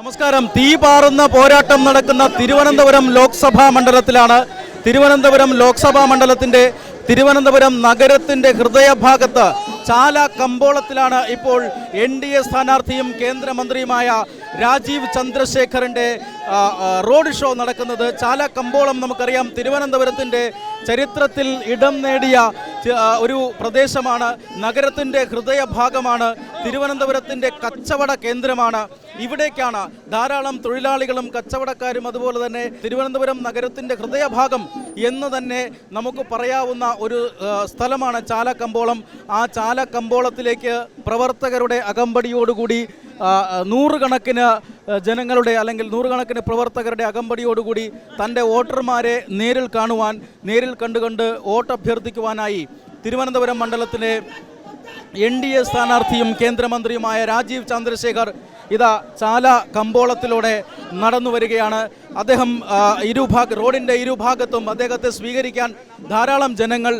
നമസ്കാരം. തീ പാറുന്ന പോരാട്ടം നടക്കുന്ന തിരുവനന്തപുരം ലോക്സഭാ മണ്ഡലത്തിലാണ്. തിരുവനന്തപുരം ലോക്സഭാ മണ്ഡലത്തിന്റെ തിരുവനന്തപുരം നഗരത്തിന്റെ ഹൃദയഭാഗത്ത് ചാല കമ്പോളത്തിലാണ് ഇപ്പോൾ എൻ ഡി എ സ്ഥാനാർത്ഥിയും കേന്ദ്രമന്ത്രിയുമായ രാജീവ് ചന്ദ്രശേഖറിന്റെ റോഡ് ഷോ നടക്കുന്നത് ചാല കമ്പോളം നമുക്കറിയാം. തിരുവനന്തപുരത്തിന്റെ ചരിത്രത്തിൽ ഇടം നേടിയ ഒരു പ്രദേശമാണ്. നഗരത്തിന്റെ ഹൃദയഭാഗമാണ്. തിരുവനന്തപുരത്തിന്റെ കച്ചവട കേന്ദ്രമാണ്. ഇവിടേക്കാണ് ധാരാളം തൊഴിലാളികളും കച്ചവടക്കാരും അതുപോലെ തന്നെ തിരുവനന്തപുരം നഗരത്തിന്റെ ഹൃദയഭാഗം എന്ന് തന്നെ നമുക്ക് പറയാവുന്ന ഒരു സ്ഥലമാണ് ചാലക്കമ്പോളം ആ ചാലക്കമ്പോളത്തിലേക്ക് പ്രവർത്തകരുടെ അകമ്പടിയോടുകൂടി നൂറുകണക്കിന് ജനങ്ങളുടെ അല്ലെങ്കിൽ നൂറുകണക്കിന് പ്രവർത്തകരുടെ അകമ്പടിയോടുകൂടി തന്റെ വോട്ടർമാരെ നേരിൽ കാണുവാൻ നേരിൽ കണ്ടുകണ്ട് വോട്ട് അഭ്യർത്ഥിക്കുവാനായി തിരുവനന്തപുരം മണ്ഡലത്തിലെ എൻ ഡി എ സ്ഥാനാർത്ഥിയും കേന്ദ്രമന്ത്രിയുമായ രാജീവ് ചന്ദ്രശേഖർ ഇതാ ചാല കമ്പോളത്തിലൂടെ നടന്നു വരികയാണ് അദ്ദേഹം ഇരുഭാഗ റോഡിന്റെ ഇരുഭാഗത്തും അദ്ദേഹത്തെ സ്വീകരിക്കാൻ ധാരാളം ജനങ്ങൾ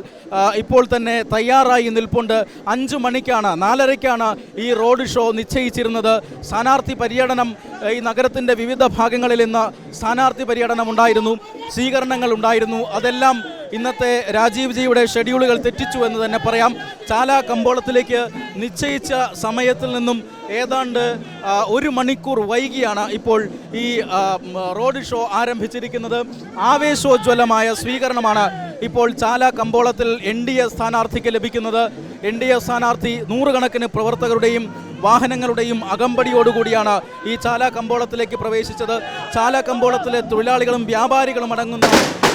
ഇപ്പോൾ തന്നെ തയ്യാറായി നിൽപ്പുണ്ട്. അഞ്ചു മണിക്കാണ് നാലരയ്ക്കാണ് ഈ റോഡ് ഷോ നിശ്ചയിച്ചിരുന്നത്. സ്ഥാനാർത്ഥി പര്യടനം ഈ നഗരത്തിന്റെ വിവിധ ഭാഗങ്ങളിൽ ഇന്ന് സ്ഥാനാർത്ഥി പര്യടനം ഉണ്ടായിരുന്നു. സ്വീകരണങ്ങൾ ഉണ്ടായിരുന്നു. അതെല്ലാം ഇന്നത്തെ രാജീവ് ജിയുടെ ഷെഡ്യൂളുകൾ തെറ്റിച്ചു എന്ന് തന്നെ പറയാം. ചാല കമ്പോളത്തിലേക്ക് നിശ്ചയിച്ച സമയത്തിൽ നിന്നും ഏതാണ്ട് ഒരു മണിക്കൂർ വൈകിയാണ് ഇപ്പോൾ ഈ റോഡ് ഷോ ആരംഭിച്ചിരിക്കുന്നത്. ആവേശോജ്വലമായ സ്വീകരണമാണ് ഇപ്പോൾ ചാല കമ്പോളത്തിൽ എൻ ഡി എ സ്ഥാനാർത്ഥിക്ക് ലഭിക്കുന്നത്. എൻ ഡി എ സ്ഥാനാർത്ഥി നൂറുകണക്കിന് പ്രവർത്തകരുടെയും വാഹനങ്ങളുടെയും അകമ്പടിയോടുകൂടിയാണ് ഈ ചാല കമ്പോളത്തിലേക്ക് പ്രവേശിച്ചത്. ചാല കമ്പോളത്തിലെ തൊഴിലാളികളും വ്യാപാരികളും അടങ്ങുന്ന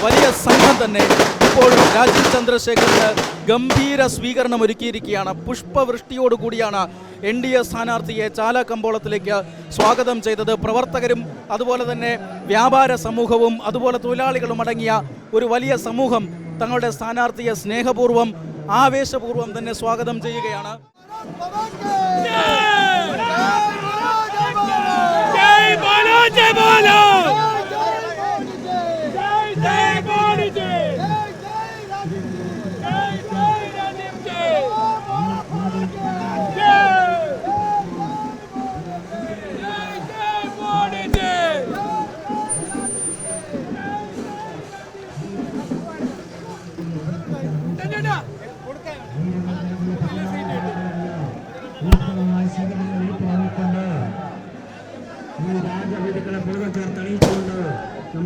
വലിയ സംഘം തന്നെ ഇപ്പോൾ രാജീവ് ചന്ദ്രശേഖരന് ഗംഭീര സ്വീകരണം ഒരുക്കിയിരിക്കുകയാണ്. പുഷ്പവൃഷ്ടിയോടുകൂടിയാണ് എൻ ഡി എ സ്ഥാനാർത്ഥിയെ ചാല കമ്പോളത്തിലേക്ക് സ്വാഗതം ചെയ്തത്. പ്രവർത്തകരും അതുപോലെ തന്നെ വ്യാപാര സമൂഹവും അതുപോലെ തൊഴിലാളികളും അടങ്ങിയ ഒരു വലിയ സമൂഹം തങ്ങളുടെ സ്ഥാനാർത്ഥിയെ സ്നേഹപൂർവം ആവേശപൂർവം തന്നെ സ്വാഗതം ചെയ്യുകയാണ്. ജയ് ബോലോ ജയ് ബോലോ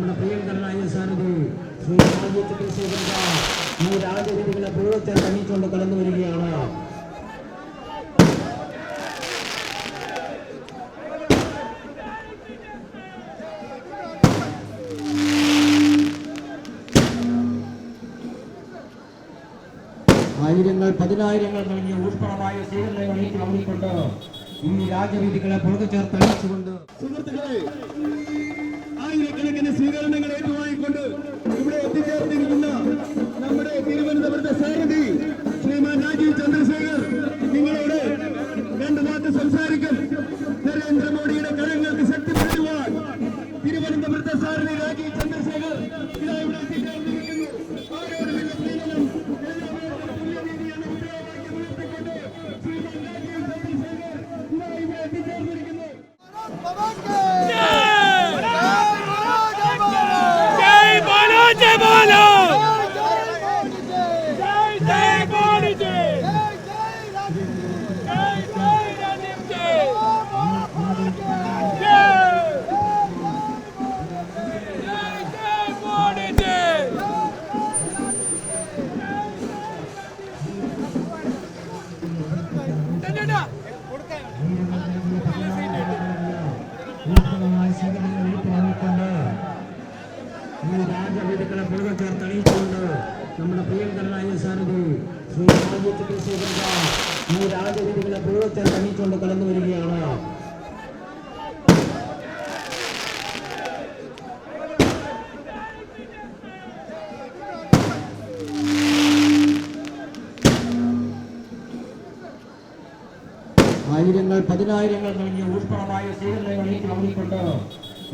നമ്മുടെ പ്രിയങ്കരനായ സാരഥി ശ്രീ രാജീവ് ചന്ദ്രശേഖരൻ ഈ രാജവേദികളെ പൂർവത്തെ തണിച്ചുകൊണ്ട് കടന്നു വരികയാണ്. ആയിരങ്ങൾ പതിനായിരങ്ങൾ നൽകിയ ഊഷ്മളമായ സ്വീകരണങ്ങൾ ഏറ്റുവാങ്ങിക്കൊണ്ട് ഈ രാജവീതികളെ പുറത്തു ചേർത്ത് അണിയിച്ചുകൊണ്ട് സുഹൃത്തുക്കളെ ആയിരക്കണക്കിന് സ്വീകരണങ്ങൾ ഏറ്റുവാങ്ങിക്കൊണ്ട് ഇവിടെ എത്തിച്ചേർന്നിരിക്കുന്ന നമ്മുടെ തിരുവനന്തപുരത്തെ സാരഥി ഈ രാജവിധികളെ മുഴുവൻ ചേർത്ത് അണിയിച്ചുകൊണ്ട് നമ്മുടെ പ്രിയങ്കരനായ സാരഥി ശ്രീ രാജീവ് ഈ രാജവേദികളെ മുഴുവൻ ചേർത്ത് അണിയിച്ചുകൊണ്ട് കടന്നു വരികയാണ്. ആയിരങ്ങൾ പതിനായിരങ്ങൾ നൽകിയ ഊഷ്മളമായ സ്വീകരണങ്ങൾ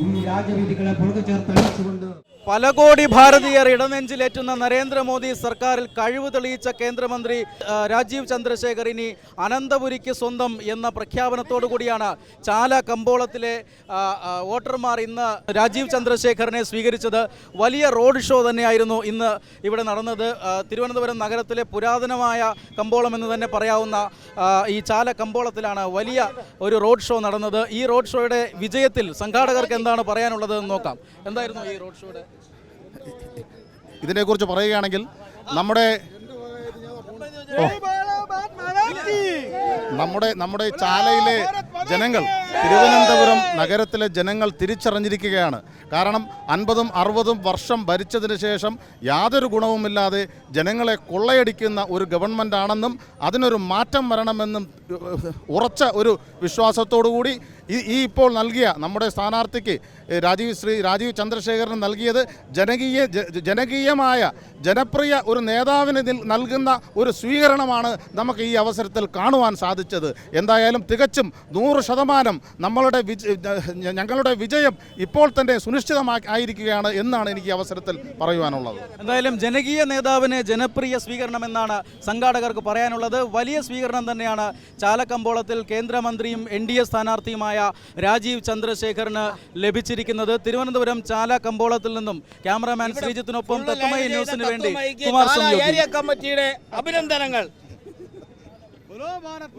ഈ രാജവേദികളെ മുഴുവൻ ചേർത്ത് അണിയിച്ചുകൊണ്ട് പല കോടി ഭാരതീയർ ഇടനെഞ്ചിലേറ്റുന്ന നരേന്ദ്രമോദി സർക്കാരിൽ കഴിവ് തെളിയിച്ച കേന്ദ്രമന്ത്രി രാജീവ് ചന്ദ്രശേഖർ ഇനി അനന്തപുരിക്ക് സ്വന്തം എന്ന പ്രഖ്യാപനത്തോടു കൂടിയാണ്. ചാല കമ്പോളത്തിലെ വോട്ടർമാർ ഇന്ന് രാജീവ് ചന്ദ്രശേഖറിനെ സ്വീകരിച്ചത്. വലിയ റോഡ് ഷോ തന്നെയായിരുന്നു ഇന്ന് ഇവിടെ നടന്നത്. തിരുവനന്തപുരം നഗരത്തിലെ പുരാതനമായ കമ്പോളം എന്ന് തന്നെ പറയാവുന്ന ഈ ചാല കമ്പോളത്തിലാണ് വലിയ ഒരു റോഡ് ഷോ നടന്നത്. ഈ റോഡ് ഷോയുടെ വിജയത്തിൽ സംഘാടകർക്ക് എന്താണ് പറയാനുള്ളത് എന്ന് നോക്കാം. എന്തായിരുന്നു ഈ റോഡ് ഷോയുടെ ഇതിനെക്കുറിച്ച് പറയുകയാണെങ്കിൽ നമ്മുടെ നമ്മുടെ നമ്മുടെ ചാലയിലെ ജനങ്ങൾ തിരുവനന്തപുരം നഗരത്തിലെ ജനങ്ങൾ തിരിച്ചറിഞ്ഞിരിക്കുകയാണ്. കാരണം അൻപതും അറുപതും വർഷം ഭരിച്ചതിന് ശേഷം യാതൊരു ഗുണവുമില്ലാതെ ജനങ്ങളെ കൊള്ളയടിക്കുന്ന ഒരു ഗവൺമെന്റ് ആണെന്നും അതിനൊരു മാറ്റം വരണമെന്നും ഉറച്ച ഒരു വിശ്വാസത്തോടു കൂടി ഈ ഈ ഇപ്പോൾ നൽകിയ നമ്മുടെ സ്ഥാനാർത്ഥിക്ക് രാജീവ് ശ്രീ രാജീവ് ചന്ദ്രശേഖരന് നൽകിയത് ജനകീയ ജനകീയമായ ജനപ്രിയ ഒരു നേതാവിന് നൽകുന്ന ഒരു സ്വീകരണമാണ് നമുക്ക് ഈ അവസരത്തിൽ കാണുവാൻ സാധിച്ചത്. എന്തായാലും തികച്ചും നൂറ് ശതമാനം നമ്മളുടെ ഞങ്ങളുടെ വിജയം ഇപ്പോൾ തന്നെ സുനിശ്ചിതമാക്കി ആയിരിക്കുകയാണ് എന്നാണ് എനിക്ക് അവസരത്തിൽ പറയുവാനുള്ളത്. എന്തായാലും ജനകീയ നേതാവിന് ജനപ്രിയ സ്വീകരണം എന്നാണ് സംഘാടകർക്ക് പറയാനുള്ളത്. വലിയ സ്വീകരണം തന്നെയാണ് ചാലക്കമ്പോളത്തിൽ കേന്ദ്രമന്ത്രിയും എൻ ഡി എ സ്ഥാനാർത്ഥിയുമായ അധ്യക്ഷനായ രാജീവ് ചന്ദ്രശേഖറിന് ലഭിച്ചിരിക്കുന്നത് തിരുവനന്തപുരം ചാല കമ്പോളത്തിൽ നിന്നും ക്യാമറാമാൻ ശ്രീജിത്തിനൊപ്പം തത്വമയി ന്യൂസിന് വേണ്ടി കമ്മിറ്റിയുടെ അഭിനന്ദനങ്ങൾ. ഭാരത്